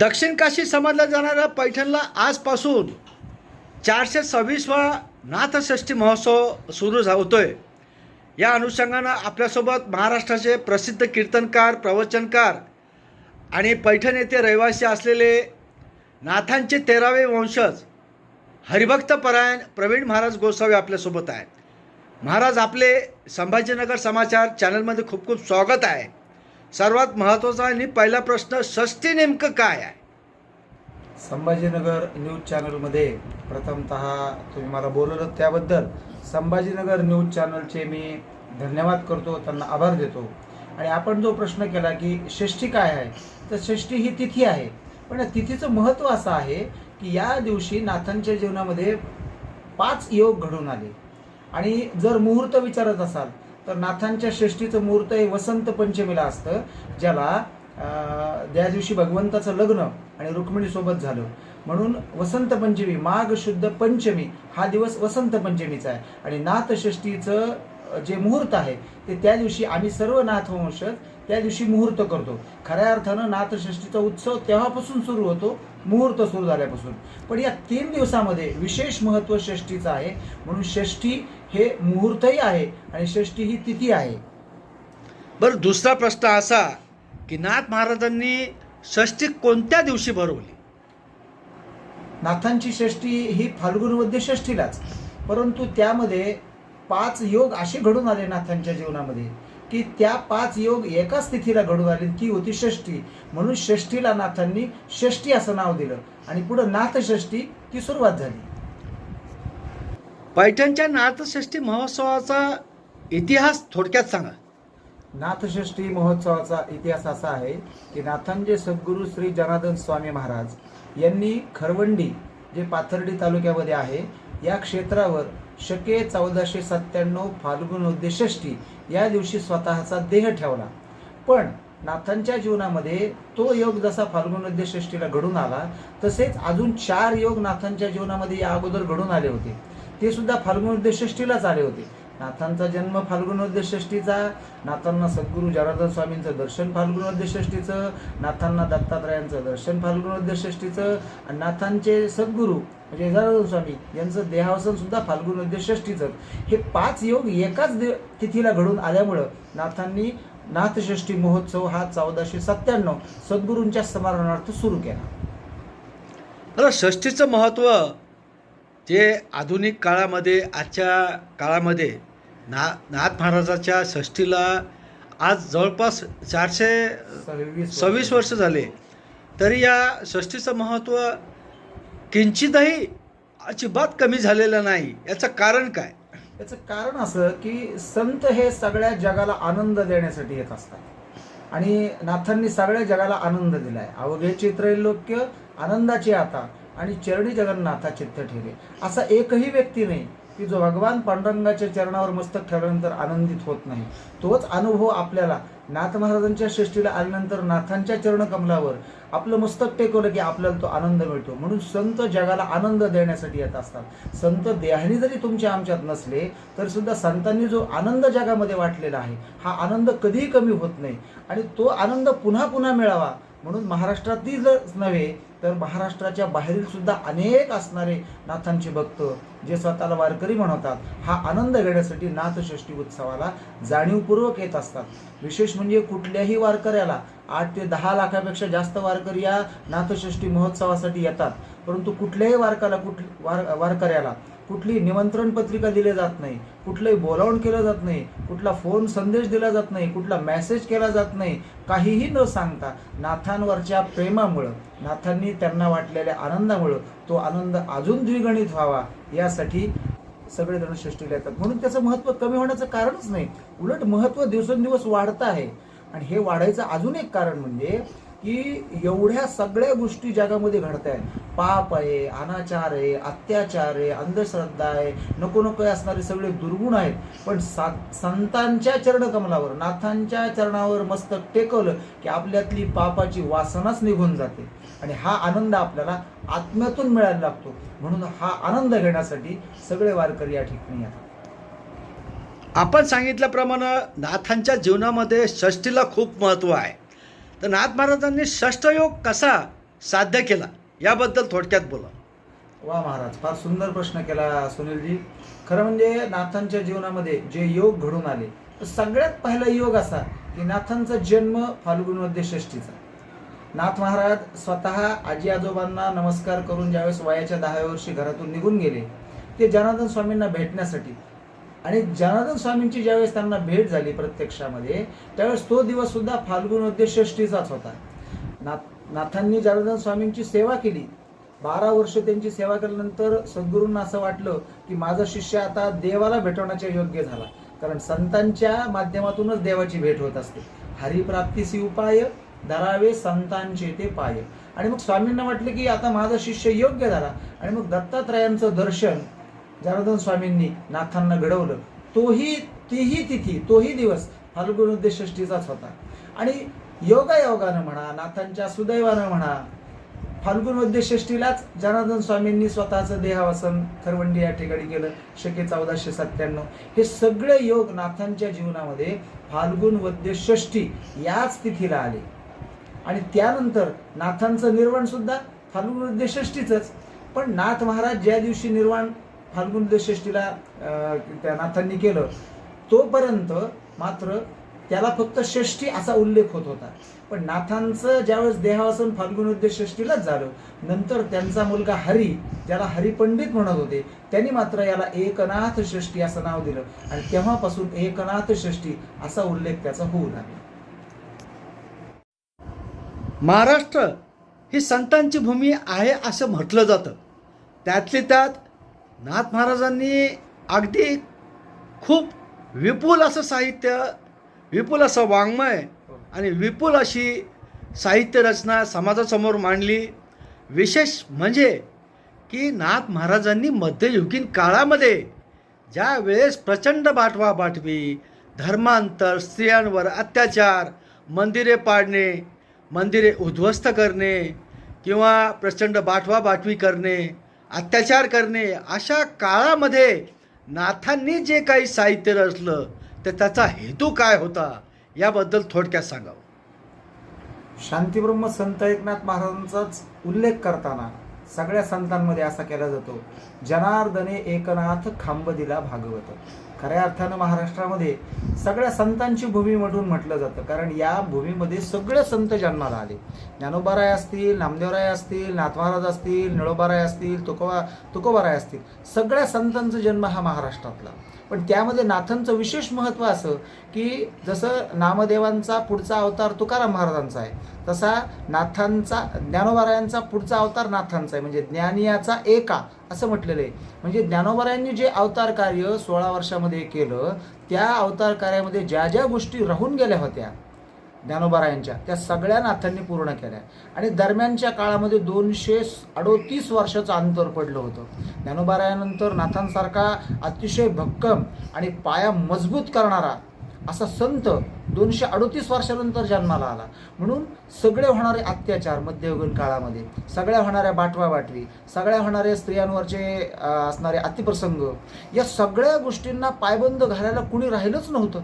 दक्षिण काशी समजल्या जाणाऱ्या पैठणला आजपासून चारशे सव्वीसवा नाथषष्ठी महोत्सव सुरू झा होतोय. या अनुषंगानं आपल्यासोबत महाराष्ट्राचे प्रसिद्ध कीर्तनकार प्रवचनकार आणि पैठण येथे रहिवासी असलेले नाथांचे तेरावे वंशज हरिभक्त परायण प्रवीण महाराज गोसावी आपल्यासोबत आहेत. महाराज आपले संभाजीनगर समाचार चॅनलमध्ये खूप खूप स्वागत आहे. सर्वात महत्त्वाचा आणि पहिला प्रश्न षष्ठी नेमकं काय आहे? संभाजीनगर न्यूज चॅनलमध्ये प्रथमत तुम्ही मला बोलवलं त्याबद्दल संभाजीनगर न्यूज चॅनलचे मी धन्यवाद करतो त्यांना आभार देतो. आणि आपण जो प्रश्न केला की षष्ठी काय आहे तर षष्ठी ही तिथी आहे. पण या तिथीचं महत्त्व असं आहे की या दिवशी नाथांच्या जीवनामध्ये पाच योग घडून आले. आणि जर मुहूर्त विचारत असाल तर नाथांच्या षष्टीचं मुहूर्त हे वसंत पंचमीला असतं ज्याला त्या दिवशी भगवंताचं लग्न आणि रुक्मिणीसोबत झालं. म्हणून वसंत पंचमी माघ शुद्ध पंचमी हा दिवस वसंत पंचमीचा आहे. आणि नाथषष्टीचं जे मुहूर्त आहे ते त्या दिवशी आम्ही सर्व नाथवंशज त्या दिवशी मुहूर्त करतो. खऱ्या अर्थानं नाथषष्टीचा उत्सव तेव्हापासून सुरू होतो मुहूर्त सुरू झाल्यापासून. पण या तीन दिवसामध्ये विशेष महत्त्व षष्टीचं आहे. म्हणून षष्ठी हे मुहूर्तही आहे आणि षष्ठी ही तिथी आहे. बरं दुसरा प्रश्न असा की नाथ महाराजांनी षष्ठी कोणत्या दिवशी भरवली? नाथांची षष्ठी ही फाल्गुनमध्ये षष्ठीलाच परंतु त्यामध्ये पाच योग असे घडून आले नाथांच्या जीवनामध्ये की त्या पाच योग एकाच तिथीला घडून आले ती होती षष्ठी म्हणून षष्ठीला नाथांनी षष्ठी असं नाव दिलं आणि पुढं नाथषष्ठी ती सुरुवात झाली. पैठणच्या नाथषष्ठी महोत्सवाचा इतिहास थोडक्यात सांगा. नाथषष्ठी महोत्सवाचा इतिहास असा आहे की नाथांचे सद्गुरू श्री जनार्दन स्वामी महाराज यांनी खरवंडी जे पाथर्डी तालुक्यामध्ये आहे या क्षेत्रावर शके चौदाशे सत्त्याण्णव फाल्गुन उद्दे षष्ठी या दिवशी स्वतःचा देह ठेवला. पण नाथांच्या जीवनामध्ये तो योग जसा फाल्गुन उद्दे षष्ठीला घडून आला तसेच अजून चार योग नाथांच्या जीवनामध्ये या अगोदर घडून आले होते. ते सुद्धा फाल्गुन उद्येषष्ठीलाच आले होते. नाथांचा जन्म फाल्गुनोद्य षष्ठीचा नाथांना सद्गुरू जराधन स्वामींचं दर्शन फाल्गुनोद्य षष्ठीचं नाथांना दत्तात्रयांचं दर्शन फाल्गुनोद्य षष्ठीचं आणि नाथांचे सद्गुरू म्हणजे जराधन स्वामी यांचं देहावसन सुद्धा फाल्गुनोद्य षष्ठीचं हे पाच योग एकाच दे तिथीला घडून आल्यामुळं नाथांनी नाथषष्ठी महोत्सव हा चौदाशे सत्त्याण्णव सद्गुरूंच्या स्मरणार्थ सुरू केला. बरं षष्ठीचं महत्त्व जे आधुनिक काळामध्ये आजच्या काळामध्ये ना नाथ महाराजाच्या षष्ठीला आज जवळपास चारशे सव्वीस वर्ष. झाले. तरी या षष्ठीचं महत्त्व किंचितही अजिबात कमी झालेलं नाही. याचं कारण काय? याचं कारण असं की संत हे सगळ्या जगाला आनंद देण्यासाठी येत असतात. आणि नाथांनी सगळ्या जगाला आनंद दिलाय. अवघे चित्रैलोक्य आनंदाचे आता. आणि चरणी जगन्नाथा चित्त ठेवले असा एकही व्यक्ती नाही की जो भगवान पांडुरंगाच्या चरणावर मस्तक ठेवल्यानंतर आनंदित होत नाही. तोच अनुभव आपल्याला नाथ महाराजांच्या श्रेष्ठीला आल्यानंतर नाथांच्या चरणकमलावर आपलं मस्तक टेकवलं की आपल्याला तो आनंद मिळतो. म्हणून संत जगाला आनंद देण्यासाठी येत असतात. संत देहाने जरी तुमच्या आमच्यात नसले तर सुद्धा संतांनी जो आनंद जगामध्ये वाटलेला आहे हा आनंद कधीही कमी होत नाही. आणि तो आनंद पुन्हा पुन्हा मिळावा. म्हणून महाराष्ट्रातीलच नव्हे तर महाराष्ट्राच्या बाहेरील सुद्धा अनेक असणारे नाथांचे भक्त जे स्वतःला वारकरी म्हणवतात हा आनंद घेण्यासाठी नाथषष्ठी उत्सवाला जाणीवपूर्वक येत असतात. विशेष म्हणजे कुठल्याही वारकऱ्याला आठ ते दहा लाखापेक्षा जास्त वारकरी या नाथषष्ठी महोत्सवासाठी येतात. परंतु कुठल्याही वारकाला कुठ वार वारकऱ्याला कुठली निमंत्रण पत्रिका दिली जात नाही कुठलंही बोलावण केलं जात नाही कुठला फोन संदेश दिला जात नाही कुठला मेसेज केला जात नाही काहीही न सांगता नाथांवरच्या प्रेमामुळं नाथांनी त्यांना वाटलेल्या आनंदामुळं तो आनंद अजून द्विगणित व्हावा यासाठी सगळेजण सृष्टीला येतात म्हणून त्याचं महत्त्व कमी होण्याचं कारणच नाही. उलट महत्त्व दिवसेंदिवस वाढतं आहे. आणि हे वाढायचं अजून एक कारण म्हणजे की एवढ्या सगळ्या गोष्टी जगामध्ये घडत आहेत पाप आहे अनाचार आहे अत्याचार आहे अंधश्रद्धा आहे नको नको असणारे सगळे दुर्गुण आहेत. पण सा संतांच्या चरणकमलावर नाथांच्या चरणावर मस्तक टेकवलं की आपल्यातली पापाची वासनाच निघून जाते. आणि हा आनंद आपल्याला आत्म्यातून मिळायला लागतो. म्हणून हा आनंद घेण्यासाठी सगळे वारकरी या ठिकाणी येतात. आपण सांगितल्याप्रमाणे नाथांच्या जीवनामध्ये षष्टीला खूप महत्त्व आहे. तर नाथ महाराजांनी षष्टयोग कसा साध्य केला? याबद्दल थोडक्यात बोला. वा महाराज फार सुंदर प्रश्न केला सुनीलजी. खरं म्हणजे नाथांच्या जीवनामध्ये जे योग घडून आले तर सगळ्यात पहिला योग असा की नाथांचा जन्म फाल्गुन वद्य षष्टीचा नाथ महाराज स्वतः आजी आजोबांना नमस्कार करून ज्यावेळेस वयाच्या दहाव्या वर्षी घरातून निघून गेले ते जनार्दन स्वामींना भेटण्यासाठी आणि जनार्दन स्वामींची ज्यावेळेस त्यांना भेट झाली प्रत्यक्षामध्ये त्यावेळेस तो दिवस सुद्धा फाल्गुन वद्य षष्टीचाच होता. नाथ नाथांनी जनार्दन स्वामींची सेवा केली. बारा वर्ष त्यांची सेवा केल्यानंतर सद्गुरूंना असं वाटलं की माझा शिष्य आता देवाला भेटवण्याच्या योग्य झाला. कारण संतांच्या माध्यमातूनच देवाची भेट होत असते. हरिप्राप्तीसी उपाय धरावे संतांचे ते पाय. आणि मग स्वामींना वाटले की आता माझा शिष्य योग्य झाला. आणि मग दत्तात्रयांचं दर्शन जनार्दन स्वामींनी नाथांना घडवलं. तोही तीही तिथी तोही दिवस फाल्गुन षष्टीचाच होता. आणि योगायोगानं म्हणा नाथांच्या सुदैवानं म्हणा फाल्गुन वद्य षष्टीलाच जनार्दन स्वामींनी स्वतःचं देहावसन खरवंडी या ठिकाणी केलं. शके चौदाशे सत्त्याण्णव. हे सगळे योग नाथांच्या जीवनामध्ये फाल्गुन वद्य षष्टी याच तिथीला आले. आणि त्यानंतर नाथांचं निर्वाण सुद्धा फाल्गुन वद्य षष्टीचंच पण नाथ महाराज ज्या दिवशी निर्वाण फाल्गुन वद्य षष्टीला त्या नाथांनी केलं. तोपर्यंत मात्र त्याला फक्त षष्ठी असा उल्लेख होत होता. पण नाथांचं ज्यावेळेस देहावसन फाल्गुन वद्य षष्टीलाच झालं नंतर त्यांचा मुलगा हरी ज्याला हरिपंडित म्हणत होते त्यांनी मात्र याला एकनाथ षष्ठी असं नाव दिलं. आणि तेव्हापासून एकनाथ षष्ठी असा उल्लेख त्याचा होऊ लागला. महाराष्ट्र ही संतांची भूमी आहे असं म्हटलं जातं. त्यातले त्यात नाथ महाराजांनी अगदी खूप विपुल असं साहित्य विपुल असं वाङ्मय आणि विपुल अशी साहित्य रचना समाजासमोर मांडली. विशेष म्हणजे की नाथ महाराजांनी मध्ययुगीन काळामध्ये ज्या वेळेस प्रचंड बाटवा बाटवी धर्मांतर स्त्रियांवर अत्याचार मंदिरे पाडणे मंदिरे उद्ध्वस्त करणे किंवा प्रचंड बाटवा बाटवी करणे अत्याचार करणे अशा काळामध्ये नाथांनी जे काही साहित्य रचलं तर त्याचा हेतू काय होता? याबद्दल थोडक्यात सांगावं. शांतीब्रह्म संत एकनाथ महाराजांचाच उल्लेख करताना सगळ्या संतांमध्ये असा केला जातो जनार्दने एकनाथ खांब दिला भागवत. खऱ्या अर्थानं महाराष्ट्रामध्ये सगळ्या संतांची भूमी म्हणून म्हटलं जातं. कारण या भूमीमध्ये सगळे संत जन्माला आले. ज्ञानोबाराय असतील नामदेवराय असतील नाथमहाराज असतील निळोबाराय असतील तुकोबा तुकोबाराय असतील. सगळ्या संतांचा जन्म हा महाराष्ट्रातला. पण त्यामध्ये नाथांचं विशेष महत्त्व असं की जसं नामदेवांचा पुढचा अवतार तुकाराम महाराजांचा आहे तसा नाथांचा ज्ञानोबारायांचा पुढचा अवतार नाथांचा आहे. म्हणजे ज्ञानियाचा एका असं म्हटलेलं आहे. म्हणजे ज्ञानोबारायांनी जे अवतार कार्य सोळा वर्षामध्ये केलं त्या अवतार कार्यामध्ये ज्या ज्या गोष्टी राहून गेल्या होत्या ज्ञानोबारायांच्या त्या सगळ्या नाथांनी पूर्ण केल्या. आणि दरम्यानच्या काळामध्ये दोनशे अडोतीस वर्षाचं अंतर पडलं होतं. ज्ञानोबारायानंतर नाथांसारखा अतिशय भक्कम आणि पाया मजबूत करणारा असा संत दोनशे अडोतीस वर्षानंतर जन्माला आला. म्हणून सगळे होणारे अत्याचार मध्ययुगीन काळामध्ये सगळ्या होणाऱ्या बाटवा बाटवी सगळ्या होणाऱ्या स्त्रियांवरचे असणारे अतिप्रसंग या सगळ्या गोष्टींना पायबंद घालायला कुणी राहिलंच नव्हतं.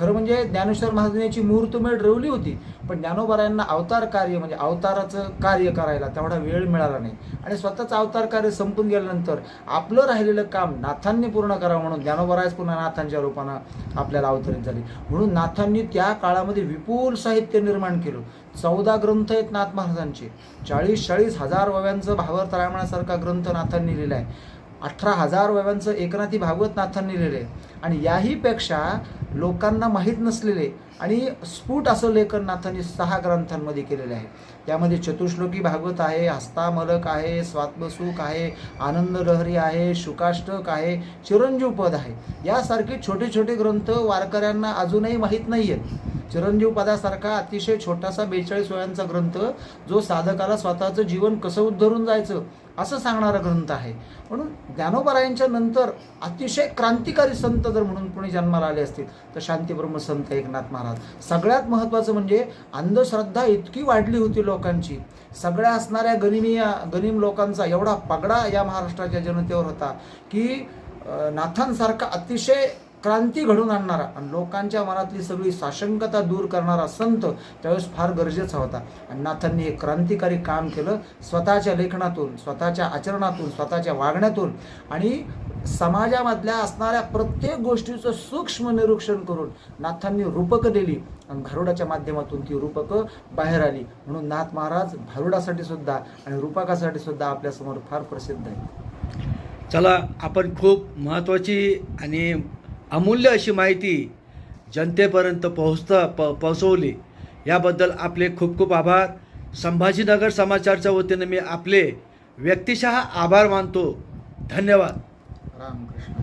खरं म्हणजे ज्ञानेश्वर महाराजांची मुहूर्तमेळ रवली होती पण ज्ञानोबारायांना अवतार कार्य म्हणजे अवताराचं कार्य करायला तेवढा वेळ मिळाला नाही. आणि स्वतःचं अवतार कार्य संपून गेल्यानंतर आपलं राहिलेलं काम नाथांनी पूर्ण करावं म्हणून ज्ञानोबारायच पुन्हा नाथांच्या रूपानं आपल्याला अवतरित झाली. म्हणून नाथांनी त्या काळामध्ये विपुल साहित्य निर्माण केलं. चौदा ग्रंथ आहेत नाथ महाराजांचे. चाळीस चाळीस हजार वव्यांचं भावर तळामण्यासारखा ग्रंथ नाथांनी लिहिला आहे अठरा हजार वव्यांचं एकनाथी भागवत नाथांनी लिहिले आहे आणि याहीपेक्षा लोकांना माहीत नसलेले आणि स्फुट असं लेखन नाथांनी सहा ग्रंथांमध्ये केलेले आहे. त्यामध्ये चतुश्लोकी भागवत आहे हस्तामलक आहे स्वात्मसुख आहे आनंद लहरी आहे शुकाष्टक आहे चिरंजीव पद आहे. यासारखे छोटे छोटे ग्रंथ वारकऱ्यांना अजूनही माहीत नाही आहेत चिरंजीव पदासारखा अतिशय छोटासा बेचाळीस वयांचा ग्रंथ जो साधकाला स्वतःचं जीवन कसं उद्धरून जायचं असं सांगणारा ग्रंथ आहे. म्हणून ज्ञानोबारायांच्या नंतर अतिशय क्रांतिकारी संत जर म्हणून कोणी जन्माला आले असतील तर शांतीब्रह्म संत एकनाथ महाराज. सगळ्यात महत्त्वाचं म्हणजे अंधश्रद्धा इतकी वाढली होती लोकांची. सगळ्या असणाऱ्या गनिमी गनिम लोकांचा एवढा पगडा या महाराष्ट्राच्या जनतेवर होता की नाथांसारखा अतिशय क्रांती घडून आणणारा आणि लोकांच्या मनातली सगळी साशंकता दूर करणारा संत त्यावेळेस फार गरजेचा होता. आणि नाथांनी हे क्रांतिकारी काम केलं स्वतःच्या लेखनातून स्वतःच्या आचरणातून स्वतःच्या वागण्यातून. आणि समाजामधल्या असणाऱ्या प्रत्येक गोष्टीचं सूक्ष्म निरीक्षण करून नाथांनी रूपकं दिली आणि भारुडाच्या माध्यमातून ती रूपकं बाहेर आली. म्हणून नाथ महाराज भारुडासाठी सुद्धा आणि रूपकासाठी सुद्धा आपल्यासमोर फार प्रसिद्ध आहे चला आपण खूप महत्त्वाची आणि अमूल्य अशी माहिती जनतेपर्यंत पोहोचता प पोहोचवली. याबद्दल आपले खूप खूप आभार. संभाजीनगर समाचारच्या वतीनं मी आपले व्यक्तिशः आभार मानतो. धन्यवाद. रामकृष्ण.